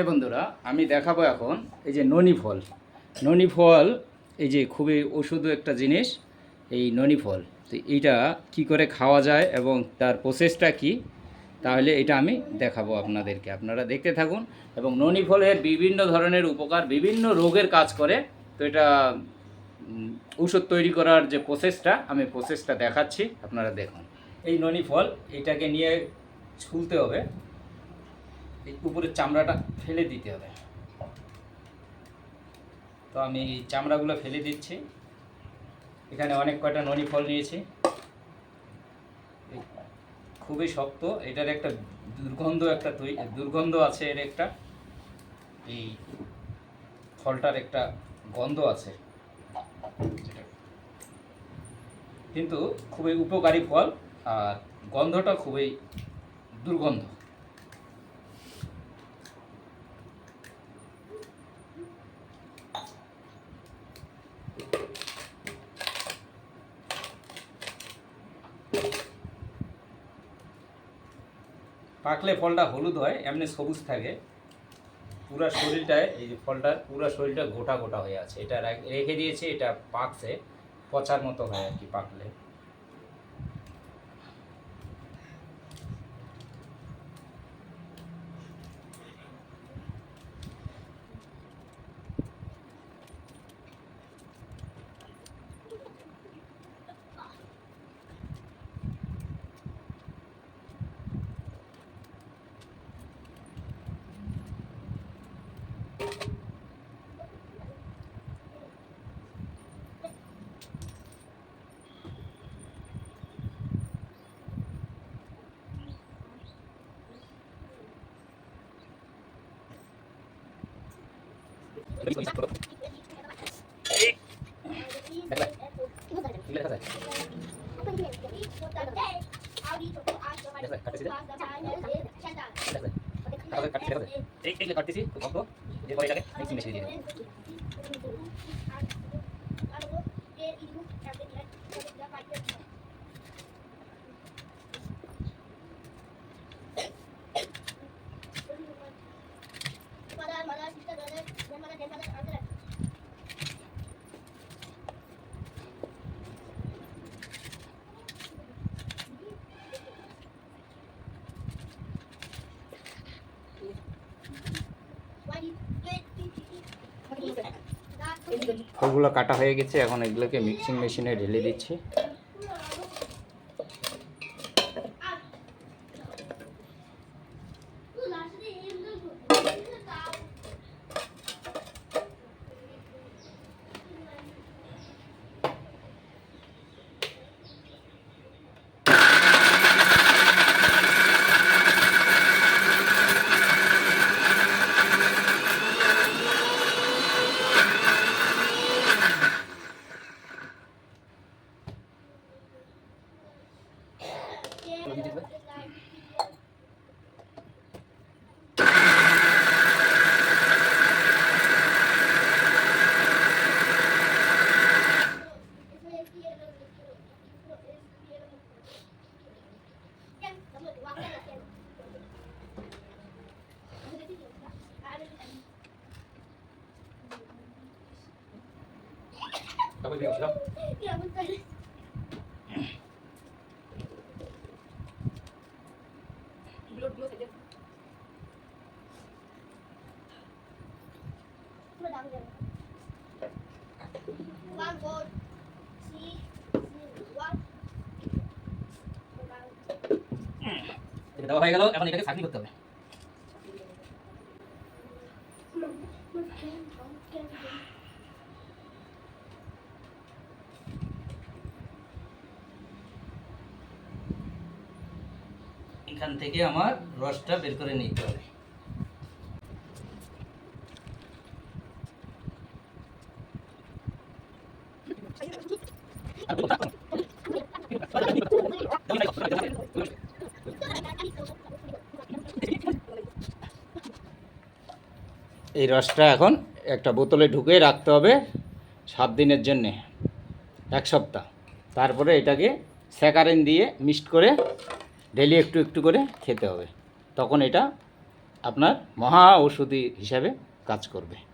হ্যাঁ বন্ধুরা, আমি দেখাবো এখন এই যে ননি ফল। ননি ফল, এই যে খুবই ওষুধ একটা জিনিস, এই ননি ফল। তো এইটা কি করে খাওয়া যায় এবং তার প্রসেসটা কি? তাহলে এটা আমি দেখাবো আপনাদেরকে। আপনারা দেখতে থাকুন। এবং ননি ফলের বিভিন্ন ধরনের উপকার, বিভিন্ন রোগের কাজ করে। তো এটা ওষুধ তৈরি করার যে প্রসেসটা আমি প্রসেসটা দেখাচ্ছি। আপনারা দেখুন। এই ননি ফল, এটাকে নিয়ে ছুলতে হবে। এই উপরের চামড়াটা ফেলে দিতে হবে। তো আমি এই চামড়াগুলো ফেলে দিচ্ছি। এখানে অনেক কয়টা ননি ফল নিয়েছি। খুবই শক্ত, এটার একটা দুর্গন্ধ একটা দুর্গন্ধ আছে এর একটা। এই ফলটার একটা গন্ধ আছে। কিন্তু খুবই উপকারী ফল, আর গন্ধটা খুবই দুর্গন্ধ। পাকলে ফলটা হলুদ হয়, এমনি সবুজ থাকে। পুরো শরীরটায়, এই যে ফলটার পুরো শরীরটা গোটা গোটা হয়ে আছে। এটা রেখে দিয়েছে, এটা পাকছে, পচার মতো হয় আর কি পাকলে। কাটতেছি অল্প এরপরে এটাকে মিক্সিং মেশিনে দিয়ে ফলগুলো কাটা হয়ে গেছে। এখন এগুলোকে মিক্সিং মেশিনে ঢেলে দিচ্ছি। তারপরে দিয়ে বসলাম এটা দেওয়া হয়ে গেল এখন এটাকে চাকরি করতে হবে এখান থেকে আমার রসটা বের করে নিতে হবে। এই রসটা এখন একটা বোতলে ঢুকে রাখতে হবে সাত দিনের জন্যে, এক সপ্তাহ। তারপরে এটাকে স্যাকারিন দিয়ে মিক্সড করে ডেলি একটু একটু করে খেতে হবে। তখন এটা আপনার মহা ঔষধি হিসাবে কাজ করবে।